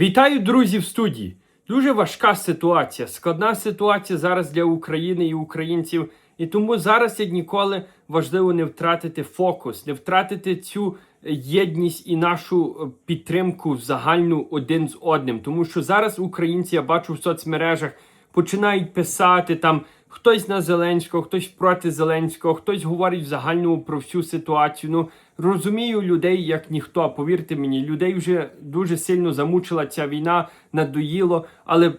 Вітаю, друзі, в студії. Дуже важка ситуація, складна ситуація зараз для України і українців. І тому зараз, як ніколи, важливо не втратити фокус, не втратити цю єдність і нашу е, підтримку загальну один з одним. Тому що зараз українці, я бачу в соцмережах, починають писати там хтось на Зеленського, хтось проти Зеленського, хтось говорить в загальному про всю ситуацію. Ну розумію людей як ніхто. Повірте мені, людей вже дуже сильно замучила ця війна, надоїло. Але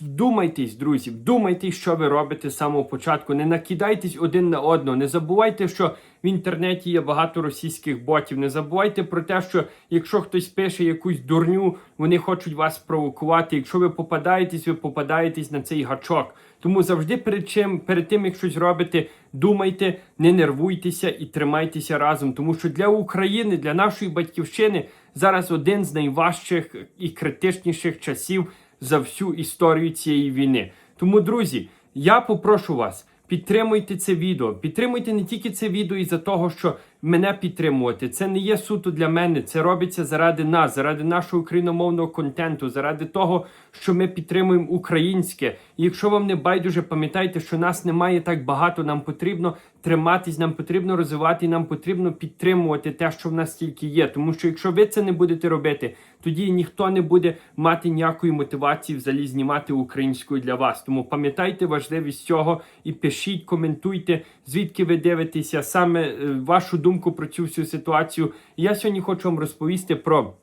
вдумайтесь, друзі, вдумайтесь, що ви робите з самого початку. Не накидайтесь один на одного. Не забувайте, що в інтернеті є багато російських ботів. Не забувайте про те, що якщо хтось пише якусь дурню, вони хочуть вас провокувати. Якщо ви попадаєтесь, ви попадаєтесь на цей гачок. Тому завжди перед чим перед тим, як щось робите, думайте, не нервуйтеся і тримайтеся разом. Тому що для України, для нашої батьківщини зараз один з найважчих і критичніших часів за всю історію цієї війни. Тому, друзі, я попрошу вас. Підтримуйте це відео. Підтримуйте не тільки це відео із-за того, що мене підтримувати. Це не є суто для мене. Це робиться заради нас, заради нашого україномовного контенту, заради того, що ми підтримуємо українське. І якщо вам не байдуже, пам'ятайте, що нас немає так багато. Нам потрібно триматись, нам потрібно розвивати, нам потрібно підтримувати те, що в нас тільки є. Тому що якщо ви це не будете робити, тоді ніхто не буде мати ніякої мотивації взагалі знімати українською для вас. Тому пам'ятайте важливість цього і пишіть, коментуйте, звідки ви дивитеся, саме е, вашу думку про цю всю ситуацію. Я сьогодні хочу вам розповісти про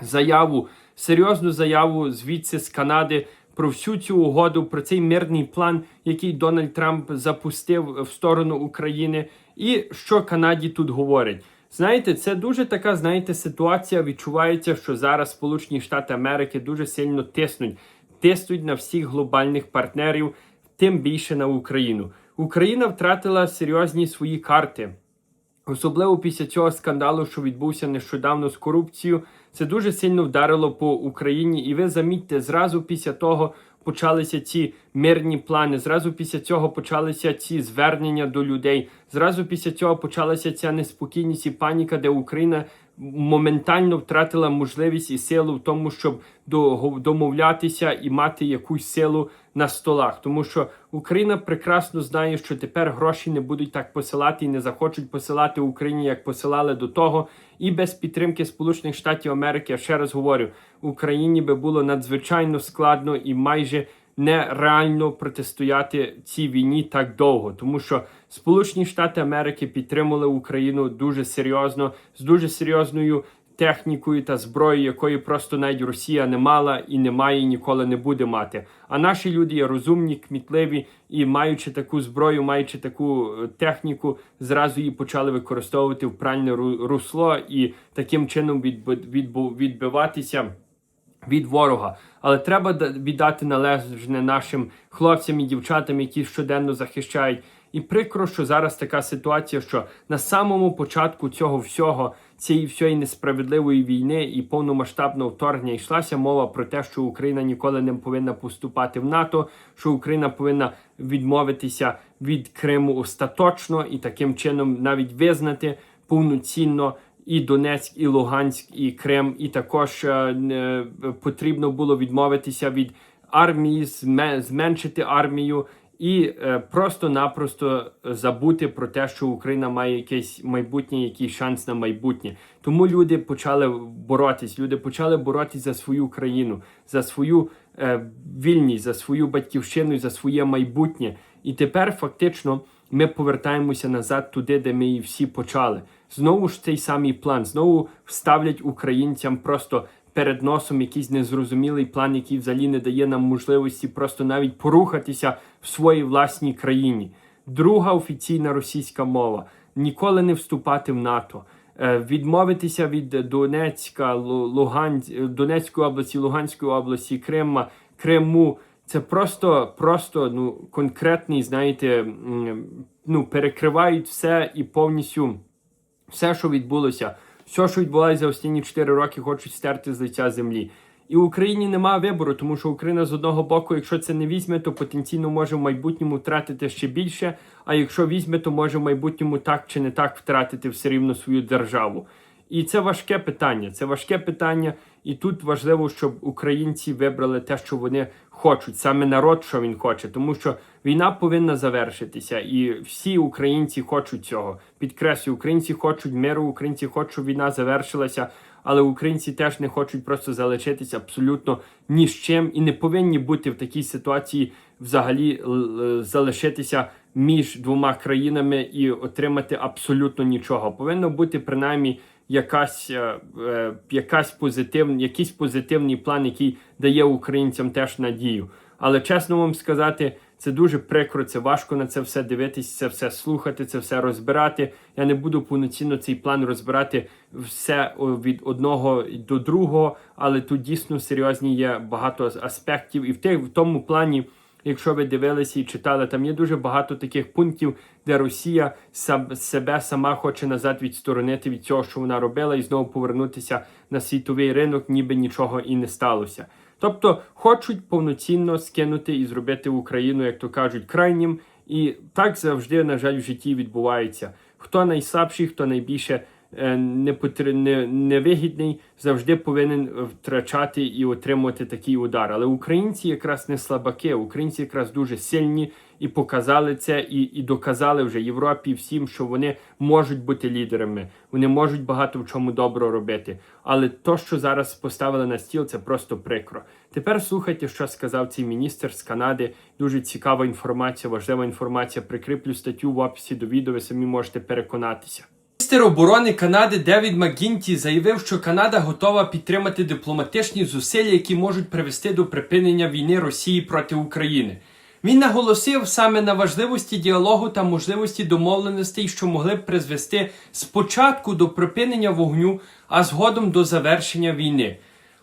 заяву, серйозну заяву звідси з Канади. Про всю цю угоду, про цей мирний план, який Дональд Трамп запустив в сторону України, і що Канаді тут говорить. Знаєте, це дуже така, знаєте, ситуація. Відчувається, що зараз Сполучені Штати Америки дуже сильно тиснуть, тиснуть на всіх глобальних партнерів, тим більше на Україну. Україна втратила серйозні свої карти. Особливо після цього скандалу, що відбувся нещодавно з корупцією, це дуже сильно вдарило по Україні. І ви замітьте, зразу після того почалися ці мирні плани. Зразу після цього почалися ці звернення до людей. Зразу після цього почалася ця неспокійність і паніка, де Україна моментально втратила можливість і силу в тому, щоб до- домовлятися і мати якусь силу на столах. Тому що Україна прекрасно знає, що тепер гроші не будуть так посилати і не захочуть посилати Україні, як посилали до того. І без підтримки Сполучених Штатів Америки, я ще раз говорю, Україні би було надзвичайно складно і майже нереально протистояти цій війні так довго, тому що Сполучені Штати Америки підтримали Україну дуже серйозно з дуже серйозною технікою та зброєю, якої просто навіть Росія не мала і не має, і ніколи не буде мати. А наші люди є розумні, кмітливі і маючи таку зброю, маючи таку е, техніку, зразу її почали використовувати в правильне ру- русло і таким чином відбиватися від ворога. Але треба да- віддати належне нашим хлопцям і дівчатам, які щоденно захищають. І прикро, що зараз така ситуація, що на самому початку цього всього, цієї всієї несправедливої війни і повномасштабного вторгнення йшлася мова про те, що Україна ніколи не повинна поступати в НАТО, що Україна повинна відмовитися від Криму остаточно і таким чином навіть визнати повноцінно і Донецьк, і Луганськ, і Крим, і також е, потрібно було відмовитися від армії, зменшити армію і е, просто-напросто забути про те, що Україна має якесь майбутнє, якийсь шанс на майбутнє. Тому люди почали боротись. Люди почали боротись за свою країну, за свою е, вільність, за свою батьківщину, за своє майбутнє. І тепер фактично ми повертаємося назад туди, де ми і всі почали. Знову ж цей самий план, знову вставлять українцям просто перед носом якийсь незрозумілий план, який взагалі не дає нам можливості просто навіть порухатися в своїй власній країні. Друга офіційна російська мова ніколи не вступати в НАТО. Е, Відмовитися від Донецька, Лу- Луган... Донецької області, Луганської області, Крима, Криму. Це просто, просто ну, конкретний, знаєте, ну, перекривають все і повністю все, що відбулося, все, що відбулося за останні 4 роки, хочуть стерти з лиця землі. І в Україні немає вибору, тому що Україна з одного боку, якщо це не візьме, то потенційно може в майбутньому втратити ще більше. А якщо візьме, то може в майбутньому так чи не так втратити все рівно свою державу. І це важке питання. Це важке питання, і тут важливо, щоб українці вибрали те, що вони хочуть, саме народ, що він хоче, тому що війна повинна завершитися, і всі українці хочуть цього. Підкреслюю, українці хочуть миру, українці хочуть, щоб війна завершилася. Але українці теж не хочуть просто залишитися абсолютно ні з чим і не повинні бути в такій ситуації взагалі л- залишитися між двома країнами і отримати абсолютно нічого. Повинно бути принаймні якась, е, е, якась позитив, якийсь позитивний план, який дає українцям теж надію. Але чесно вам сказати, це дуже прикро, це важко на це все дивитися, це все слухати, це все розбирати. Я не буду повноцінно цей план розбирати все від одного до другого, але тут дійсно серйозні є багато аспектів, і в, те, в тому плані. Якщо ви дивилися і читали, там є дуже багато таких пунктів, де Росія сам себе сама хоче назад відсторонити від цього, що вона робила, і знову повернутися на світовий ринок, ніби нічого і не сталося. Тобто хочуть повноцінно скинути і зробити Україну, як то кажуть, крайнім. І так завжди, на жаль, в житті відбувається. Хто найслабший, хто найбільше е, невигідний, завжди повинен втрачати і отримувати такий удар. Але українці якраз не слабаки, українці якраз дуже сильні і показали це, і, і доказали вже Європі всім, що вони можуть бути лідерами, вони можуть багато в чому добро робити. Але то, що зараз поставили на стіл, це просто прикро. Тепер слухайте, що сказав цей міністр з Канади. Дуже цікава інформація, важлива інформація. Прикріплю статтю в описі до відео, ви самі можете переконатися. Міністр оборони Канади Девід Макгінті заявив, що Канада готова підтримати дипломатичні зусилля, які можуть привести до припинення війни Росії проти України. Він наголосив саме на важливості діалогу та можливості домовленостей, що могли б призвести спочатку до припинення вогню, а згодом до завершення війни.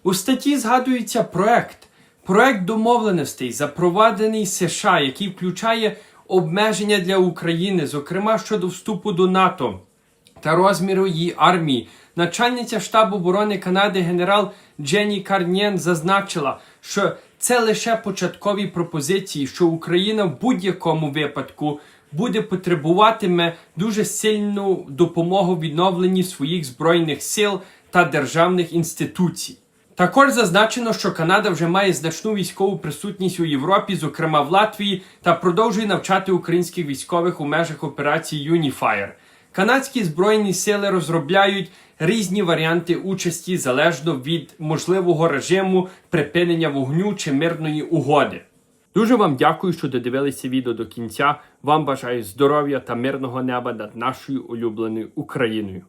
У статті згадується проект, проект домовленостей, запроваджений США, який включає обмеження для України, зокрема щодо вступу до НАТО та розміру її армії. Начальниця штабу оборони Канади генерал Дженні Карнєн зазначила, що це лише початкові пропозиції, що Україна в будь-якому випадку буде потребуватиме дуже сильну допомогу в відновленні своїх збройних сил та державних інституцій. Також зазначено, що Канада вже має значну військову присутність у Європі, зокрема в Латвії, та продовжує навчати українських військових у межах операції Unifier. Канадські збройні сили розробляють різні варіанти участі залежно від можливого режиму припинення вогню чи мирної угоди. Дуже вам дякую, що додивилися відео до кінця. Вам бажаю здоров'я та мирного неба над нашою улюбленою Україною.